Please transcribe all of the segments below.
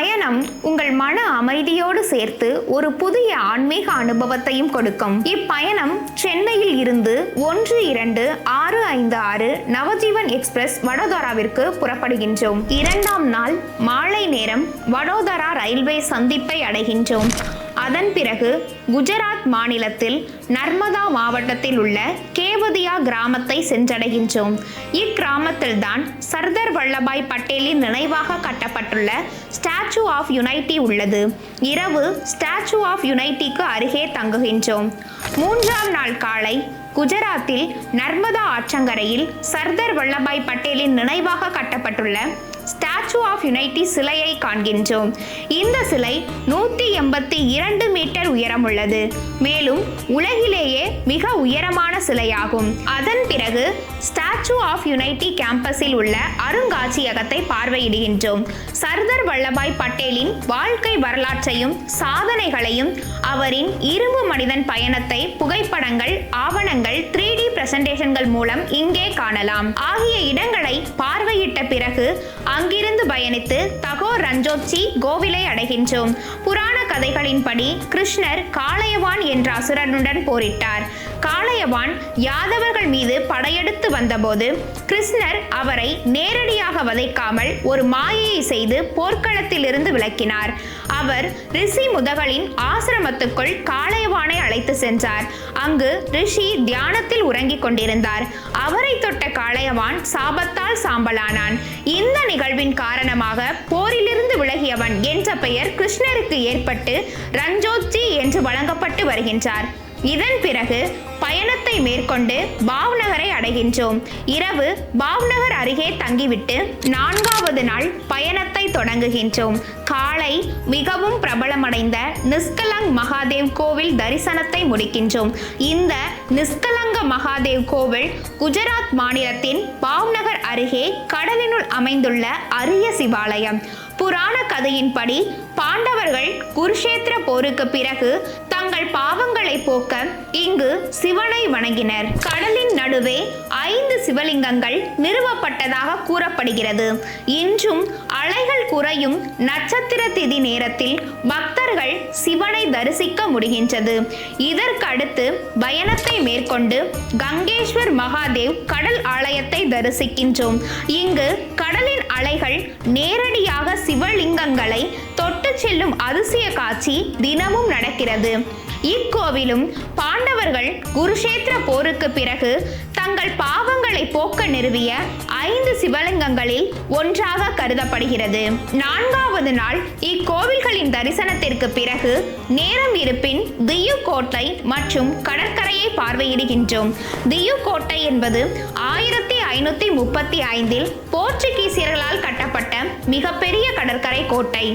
பயணம் உங்கள் மன அமைதியோடு சேர்த்து ஒரு புதிய ஆன்மீக அனுபவத்தையும் கொடுக்கும். இப்பயணம் சென்னையில் இருந்து ஒன்று இரண்டு ஆறு ஐந்து ஆறு நவஜீவன் எக்ஸ்பிரஸ் வடோதராவிற்கு புறப்படுகின்றோம். இரண்டாம் நாள் மாலை நேரம் வடோதரா ரயில்வே சந்திப்பை அடைகின்றோம். அதன் பிறகு குஜராத் மாநிலத்தில் நர்மதா மாவட்டத்தில் உள்ள கேவதியா கிராமத்தை சென்றடைகின்றோம். இக்கிராமத்தில்தான் சர்தார் வல்லபாய் பட்டேலின் நினைவாக கட்டப்பட்டுள்ள ஸ்டாச்சு ஆஃப் யுனைட்டி உள்ளது. இரவு ஸ்டாச்சு ஆஃப் யுனைட்டிக்கு அருகே தங்குகின்றோம். மூன்றாம் நாள் காலை குஜராத்தில் நர்மதா ஆற்றங்கரையில் சர்தார் வல்லபாய் பட்டேலின் நினைவாக கட்டப்பட்டுள்ள ஸ்டாச்சு ஆஃப் யுனைட்டி சிலையை காண்கின்றோம். இந்த சிலை நூற்றி எண்பத்தி இரண்டு மீட்டர் உயரமுள்ளது மேலும் உலகிலேயே மிக உயரமான சிலையாகும். அதன் பிறகு ஸ்டாச்சு ஆஃப் யுனைட்டி கேம்பஸில் உள்ள அருங்காட்சியகத்தை பார்வையிடுகின்றோம். சர்தார் வல்லபாய் பட்டேலின் வாழ்க்கை வரலாற்றையும் சாதனைகளையும் அவரின் இரும்பு மனிதன் பயணத்தை புகைப்படங்கள் ஆவணங்கள் த்ரீ டி பிரசன்டேஷன்கள் மூலம் இங்கே காணலாம். ஆகிய இடங்களை பார்வையிட்ட பிறகு அங்கிருந்து பயணித்து தகோ ரஞ்சோச்சி கோவிலை அடைகின்றோம். புராண கதைகளின்படி கிருஷ்ணர் காளையவான் என்ற அசுரனுடன் போரிட்டார். காளையவான் யாதவர்கள் மீது படையெடுத்து வந்தபோது கிருஷ்ணர் அவரை நேரடியாக வதைக்காமல் ஒரு மாயையை செய்து போர்க்களத்திலிருந்து விளக்கினார் அவர் ரிஷி முதகளின் ஆசிரமத்துக்குள் காளையவானை அழைத்து சென்றார். அங்கு ரிஷி தியானத்தில் உறங்கிக் கொண்டிருந்தார். அவரை தொட்ட காளையவான் சாபத்தால் சாம்பலானான். இந்த நிகழ்வின் காரணமாக போரிலிருந்து விலகியவன் என்ற பெயர் கிருஷ்ணருக்கு ஏற்பட்டு ரஞ்சோத்ஜி என்று வழங்கப்பட்டு வருகின்றார். இதன் பிறகு பயணத்தை மேற்கொண்டு பாவ்நகரை அடைகின்றோம். இரவு பாவ்நகர் அருகே தங்கிவிட்டு நான்காவது நாள் பயணத்தை தொடங்குகின்றோம். காலை மிகவும் பிரபலமடைந்த நிஸ்கலங் மகாதேவ் கோவில் தரிசனத்தை முடிக்கின்றோம். இந்த நிஸ்கலங்க மகாதேவ் கோவில் குஜராத் மாநிலத்தின் பாவ்நகர் அருகே கடலினுள் அமைந்துள்ள அரிய சிவாலயம். புராண கதையின்படி பாண்டவர்கள் குருஷேத்திர போருக்கு பிறகு தங்கள் போக்க இங்கு சிவனை வணங்கினர். கடலின் நடுவே ஐந்து சிவலிங்கங்கள் நிறுவப்பட்டதாக கூறப்படுகிறது. இன்றும் அலைகள் குறையும் நட்சத்திர திதி நேரத்தில் பக்தர்கள் சிவனை தரிசிக்க முடிகின்றது. இதற்கடுத்து பயணத்தை மேற்கொண்டு கங்கேஸ்வர் மகாதேவ் கடல் ஆலயத்தை தரிசிக்கின்றோம். இங்கு கடலின் அலைகள் நேரடியாக சிவலிங்கங்களை தொட்டு செல்லும் அதிசய காட்சி தினமும் நடக்கிறது. இக்கோவிலும் பாண்டவர்கள் குருஷேத்திர போருக்கு பிறகு தங்கள் பாவங்களை போக்க நிறுவிய ஐந்து சிவலிங்கங்களில் ஒன்றாக கருதப்படுகிறது. நான்காவது நாள் இக்கோவில்களின் தரிசனத்திற்கு பிறகு நேரம் இருப்பின் தியு கோட்டை மற்றும் கடற்கரையை பார்வையிடுகின்றோம். தியு கோட்டை என்பது ஆயிரத்தி ஐநூத்தி முப்பத்தி ஐந்தில் போர்ச்சுகீசியர்களால் கட்டப்பட்ட மிகப்பெரிய கடற்கரை கோட்டை.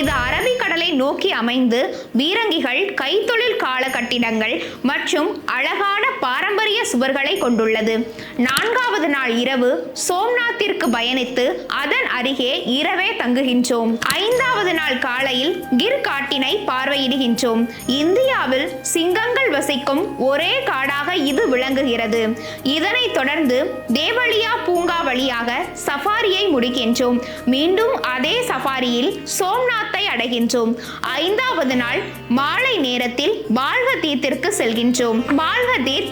இது அரபிக்கடலை நோக்கி அமைந்து பீரங்கிகள் கைத்தொழில் கால கட்டிடங்கள் மற்றும் அழகான பாரம்பரிய சுவர்களை கொண்டுள்ளது. நான்காவது நாள் இரவு சோம்நாத்திற்கு பயணித்து அதன் அருகே இரவே தங்குகின்றோம். ஐந்தாவது நாள் காலையில் கிர் காட்டினை பார்வையிடுகின்றோம். இந்தியாவில் சிங்கங்கள் வசிக்கும் ஒரே காடாக இது விளங்குகிறது. இதனைத் தொடர்ந்து தேவலியா பூங்கா வழியாக சஃபாரியை முடிக்கின்றோம். மீண்டும் அதே சஃபாரியில் சோம்நாத்தை அடைகின்றோம். ஐந்தாவது நாள் மாலை நேரத்தில் பால்கதீத்திற்கு செல்கின்றோம். பால்கதீத்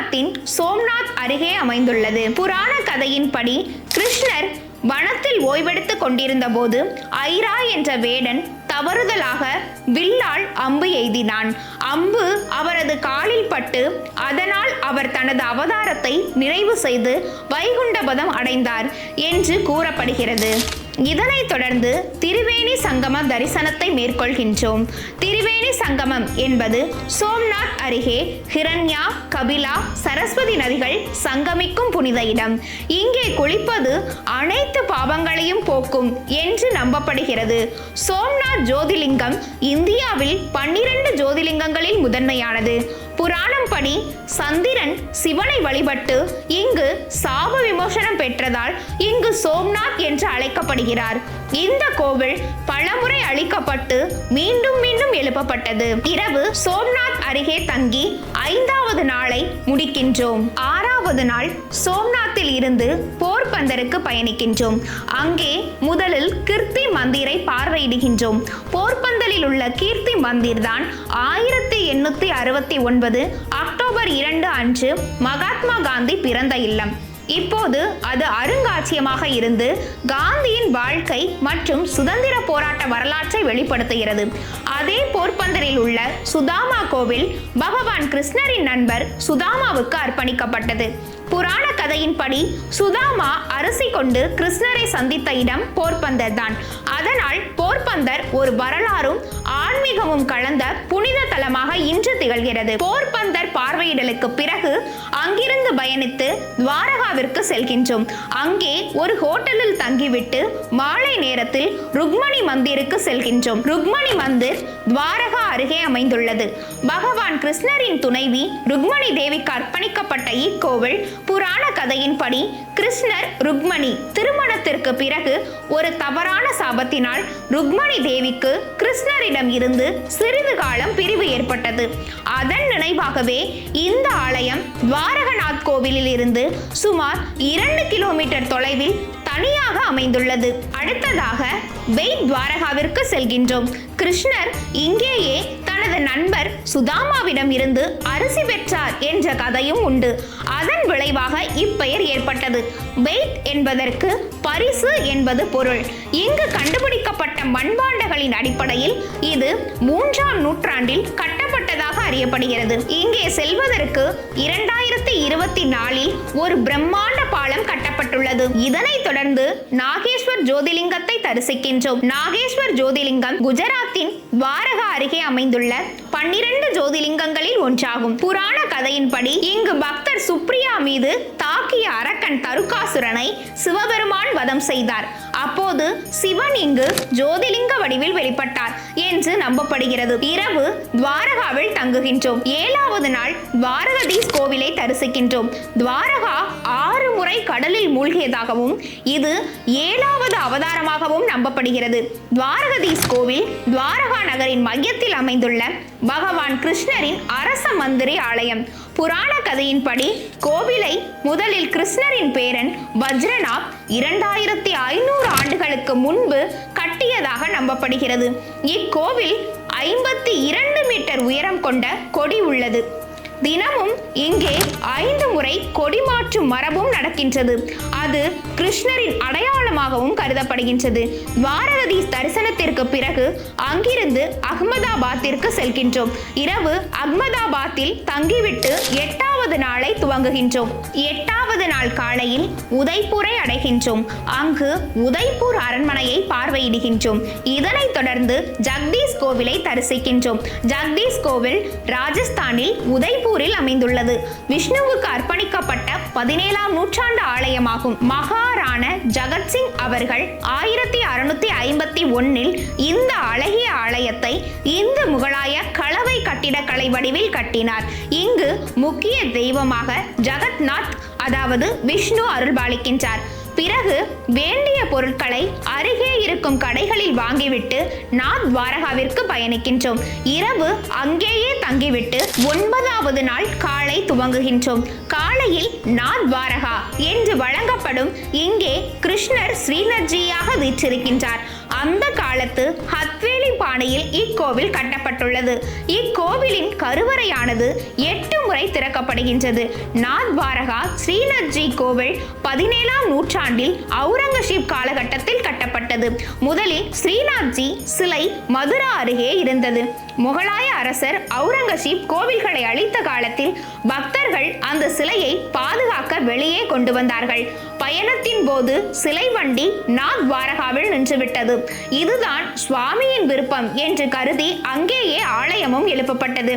குஜராத்தின் சோம்நாத் அருகே அமைந்துள்ளது. புராண கதையின்படி கிருஷ்ணர் வனத்தில் ஓய்வெடுத்துக் கொண்டிருந்த போது ஐரா என்ற வேடன் தவறுதலாக வில்லால் அம்பு எய்தினான். அம்பு அவரது காலில் பட்டு அதனால் அவர் தனது அவதாரத்தை நிறைவு செய்து வைகுண்டபதம் அடைந்தார் என்று கூறப்படுகிறது. இதனைத் தொடர்ந்து திரிவேணி சங்கம தரிசனத்தை மேற்கொள்கின்றோம். திரிவேணி சங்கமம் என்பது சோம்நாத் அருகே ஹிரண்யா கபிலா சரஸ்வதி நதிகள் சங்கமிக்கும் புனித இடம். இங்கே குளிப்பது அனைத்து பாவங்களையும் போக்கும் என்று நம்பப்படுகிறது. சோம்நாத் ஜோதிலிங்கம் இந்தியாவில் பன்னிரண்டு ஜோதிலிங்கங்களில் முதன்மையானது. புராணம் படி சந்திரன் சிவனை வழிபட்டு இங்கு சாப விமோசனம் பெற்றதால் இங்கு சோம்நாத் என்று அழைக்கப்படுகிறார். இந்த கோவில் பலமுறை அழிக்கப்பட்டு மீண்டும் மீண்டும் எழுப்பப்பட்டது. இரவு சோம்நாத் அருகே தங்கி ஐந்தாவது நாளை முடிக்கின்றோம். ஆறாவது நாள் சோம்நாத்தில் இருந்து போ போர்பந்தருக்கு பயணிக்கின்றோம். அங்கே முதலில் கீர்த்தி மந்திரை பார்வையிடுகின்றோம். போர்பந்தலில் உள்ள கீர்த்தி மந்திர் தான் ஆயிரத்தி எண்ணூத்தி அறுபத்தி ஒன்பது அக்டோபர் இரண்டு அன்று மகாத்மா காந்தி பிறந்த இல்லம். இப்போது அது அருங்காட்சியமாக இருந்து காந்தியின் வாழ்க்கை மற்றும் சுதந்திர போராட்ட வரலாற்றை வெளிப்படுத்துகிறது. அதே போர்பந்தரில் உள்ள சுதாமா கோவில் பகவான் கிருஷ்ணரின் நண்பர் சுதாமாவுக்கு அர்ப்பணிக்கப்பட்டது. புராண கதையின்படி சுதாமா அரசி கொண்டு கிருஷ்ணரை சந்தித்த இடம் போர்பந்தர் தான். அதனால் போர்பந்தர் ஒரு வரலாறும் ஆன்மீகமும் கலந்த புனித தலமாக இன்று திகழ்கிறது. போர்பந்தர் பார்வையிடலுக்கு பிறகு அங்கிருந்து பயணித்து துவாரகாவிற்கு செல்கின்றோம். அங்கே ஒரு ஹோட்டலில் தங்கிவிட்டு மாலை நேரத்தில் ருக்மணி மந்திருக்கு செல்கின்றோம். ருக்மணி மந்திர் துவாரகா அருகே அமைந்துள்ளது. பகவான் கிருஷ்ணரின் துணைவி ருக்மணி தேவிக்கு அர்ப்பணிக்கப்பட்ட இக்கோவில் புராண கதையின்படி கிருஷ்ணர் ருக்மணி திருமணத்திற்கு பிறகு ஒரு தவறான சாபத்தினால் ருக்மணி தேவிக்கு கிருஷ்ணரிடம் இருந்து சிறிது காலம் பிரிவு ஏற்பட்டது. அதன் நினைவாகவே எனவே இந்த ஆலயம் துவாரகநாத் கோவிலில் இருந்து சுமார் இரண்டு கிலோமீட்டர் தொலைவில் தனியாக அமைந்துள்ளது. அடுத்ததாக பெய்த் துவாரகாவிற்கு செல்கின்றோம். கிருஷ்ணர் இங்கேயே தனது நண்பர் சுதாமாவிடம் இருந்து அரிசி பெற்றார் என்ற கதையும் உண்டு. அதன் விளைவாக இப்பெயர் ஏற்பட்டது. பெய்த் என்பதற்கு பரிசு என்பது பொருள். இங்கு கண்டுபிடிக்கப்பட்ட மண்பாண்டங்களின் அடிப்படையில் இது மூன்றாம் நூற்றாண்டில் கட்ட கட்டப்பட்டதாக அறியப்படுகிறது. இங்கே செல்வதற்கு இரண்டாயிரத்தி இருபத்தி நாலில் ஒரு பிரம்மாண்ட பாலம் கட்டப்பட்டுள்ளது. இதனைத் தொடர்ந்து நாகேஸ்வர் ஜோதிலிங்கத்தை தரிசிக்கின்றோம். நாகேஸ்வர் ஜோதிலிங்கம் குஜராத்தின் துவாரகா அருகே அமைந்துள்ள பன்னிரண்டு ஜோதிலிங்கங்களில் ஒன்றாகும். புராண கதையின்படி இங்கு பக்தர் சுப்ரியா மீது தாக்கிய அரக்கன் தருக்காசுரனை சிவபெருமான் வதம் செய்தார். அப்போது சிவன் இங்கு ஜோதிலிங்க வடிவில் வெளிப்பட்டார் என்று நம்பப்படுகிறது. இரவு துவாரகாவில் தங்குகின்றோம். ஏழாவது நாள் துவாரகதீஸ் கோவிலை தரிசிக்கின்றோம். துவாரகா ஆறு முறை கடலில் மூழ்கியதாகவும் இது ஏழாவது அவதாரமாகவும் நம்பப்படுகிறது. துவாரகதீஸ் கோவில் துவாரகா நகரின் மையத்தில் அமைந்துள்ள பகவான் கிருஷ்ணரின் அரச மந்திரி ஆலயம். புராண கதையின்படி கோவிலை முதலில் கிருஷ்ணரின் பேரன் வஜ்ரநாப் இரண்டாயிரத்தி ஐநூறு ஆண்டுகளுக்கு முன்பு கட்டியதாக நம்பப்படுகிறது. இக்கோவில் ஐம்பத்தி இரண்டு மீட்டர் உயரம் கொண்ட கொடி உள்ளது. தினமும் இங்கே ஐந்து வரை கொடி மாற்றும் மரபும் நடக்கின்றது. அது கிருஷ்ணரின் அடையாளமாகவும் கருதப்படுகின்றது. துவாரகதீஸ் தரிசனத்திற்கு பிறகு அங்கிருந்து அகமதாபாத்திற்கு செல்கின்றோம். இரவு அகமதாபாத்தில் தங்கிவிட்டு எட்டாவது நாளை துவங்குகின்றோம். எட்டாவது நாள் காலையில் உதய்பூரை அடைகின்றோம். அங்கு உதய்பூர் அரண்மனையை பார்வையிடுகின்றோம். இதனைத் தொடர்ந்து ஜக்தீஷ் கோவிலை தரிசிக்கின்றோம். ஜக்தீஷ் கோவில் ராஜஸ்தானில் உதய்பூரில் அமைந்துள்ளது. விஷ்ணுவுக்கு அர்ப்பணிக்கப்பட்ட பதினேழாம் நூற்றாண்டு ஆலயமாகும். மகாராண ஜகத்சிங் அவர்கள் ஆயிரத்தி அறுநூத்தி ஐம்பத்தி ஒன்னில் இந்த அழகிய ஆலயத்தை இந்து முகலாய கலவை கட்டிடக்கலை வடிவில் கட்டினார். இங்கு முக்கிய தெய்வமாக ஜகத்நாத் அதாவது விஷ்ணு அருள்பாலிக்கின்றார். பிறகு வேண்டிய பொருட்களை அருகே இருக்கும் கடைகளில் வாங்கிவிட்டு நாத் துவாரகாவிற்கு பயணிக்கின்றோம். இரவு அங்கேயே தங்கிவிட்டு ஒன்பதாவது நாள் காலை துவங்குகின்றோம். காலையில் நாத் துவாரகா என்று வழங்கப்படும் இங்கே கிருஷ்ணர் ஸ்ரீநர்ஜியாக வீற்றிருக்கின்றார். அந்த காலத்து ஹத்வேலி பாணியில் இக்கோவில் கட்டப்பட்டுள்ளது. இக்கோவிலின் கருவறையானது எட்டு முறை திறக்கப்படுகின்றது. நாத் துவாரகா ஸ்ரீநர்ஜி கோவில் பதினேழாம் நூற்றாண்டு ஆண்டில் அவுரங்கசீப் காலகட்டத்தில் கட்டப்பட்டது. முதலில் ஸ்ரீநாத்ஜி சிலை மதுரா அருகே இருந்தது. முகலாய அரசர் அவுரங்கசீப் கோவில்களை அழித்த காலத்தில் பக்தர்கள் அந்த சிலையை பாதுகாக்க வெளியே கொண்டு வந்தார்கள். பயணத்தின் போது சிலை வண்டி நாக் துவாரகாவில் நின்றுவிட்டது. இதுதான் சுவாமியின் விருப்பம் என்று கருதி அங்கேயே ஆலயமும் எழுப்பப்பட்டது.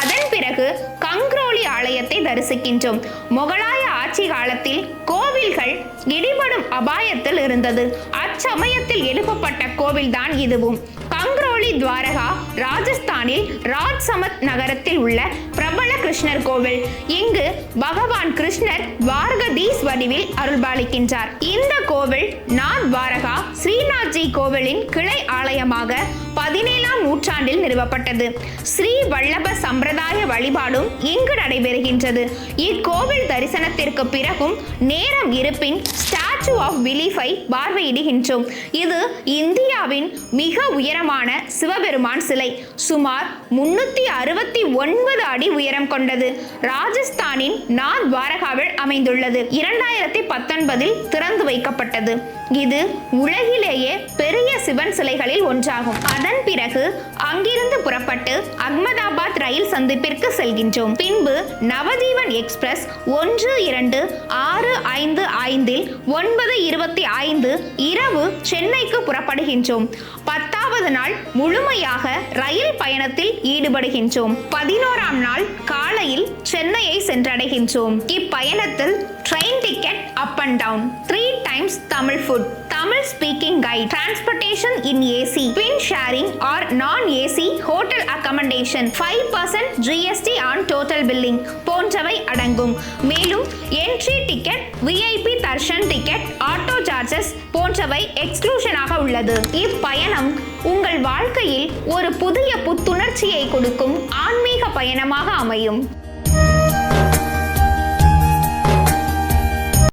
அதன் பிறகு கங்க்ரோலி ஆலயத்தை தரிசிக்கின்றோம். முகலாய ஆட்சி காலத்தில் கோவில்கள் இடிபடும் அபாயத்தில் இருந்தது. அச்சமயத்தில் எழுப்பப்பட்ட கோவில்தான் இதுவும். கங்க்ரோலி துவாரகா ராஜஸ்தானில் ராஜ் சமத் நகரத்தில் உள்ள பிரபல கிருஷ்ணர் கோவில். இங்கு பகவான் கிருஷ்ணர் துவாரகதீஸ் வடிவில் அருள்பாலிக்கின்றார். இந்த கோவில் நாத் துவாரகா ஸ்ரீநாத்ஜி கோவிலின் கிளை ஆலயமாக பதினேழாம் நூற்றாண்டில் நிறுவப்பட்டது. ஸ்ரீ வல்லப சம்பிரதாய வழிபாடும் இங்கு நடைபெறுகின்றது. இக்கோவில் தரிசனத்திற்கு பிறகும் நேரம் இருப்பின் ஸ்டார் ஸ்டாச்சு ஆஃப் பிலீஃபை பார்வையிடுகின்றோம். இது இந்தியாவின் மிக உயரமான சிவபெருமான் சிலை. சுமார் முன்னூத்தி அறுபத்தி ஒன்பது அடி உயரம் கொண்டது. ராஜஸ்தானின் நாத் துவாரகாவில் அமைந்துள்ளது. இரண்டாயிரத்தி பத்தொன்பதில் திறந்து வைக்கப்பட்டது. இது உலகிலேயே பெரிய சிவன் சிலைகளில் ஒன்றாகும். அதன் பிறகு அங்கிருந்து புறப்பட்டு அகமதாபாத் ரயில் சந்திப்பிற்கு செல்கின்றோம். பின்பு நவதீவன் எக்ஸ்பிரஸ் ஒன்று இரண்டு ஆறு ஐந்து ஐந்தில் ஒன்று ஒன்பது இருபத்தி ஐந்து இரவு சென்னைக்கு புறப்படுகின்றோம். பத்தாவது நாள் முழுமையாக ரயில் பயணத்தில் ஈடுபடுகின்றோம். பதினோராம் நாள் காலையில் சென்னையை சென்றடைகின்றோம். இப்பயணத்தில் train ticket up and down three times Tamil food Tamil speaking guide transportation in AC twin sharing or non AC hotel accommodation five percent GST on total billing போன்றவை அடங்கும். மேலும் entry ticket VIP darshan ticket auto charges போன்றவை எக்ஸ்க்ளூஷனாக உள்ளது. இப்பயணம் உங்கள் வாழ்க்கையில் ஒரு புதிய புத்துணர்ச்சியை கொடுக்கும் ஆன்மீக பயணமாக அமையும்.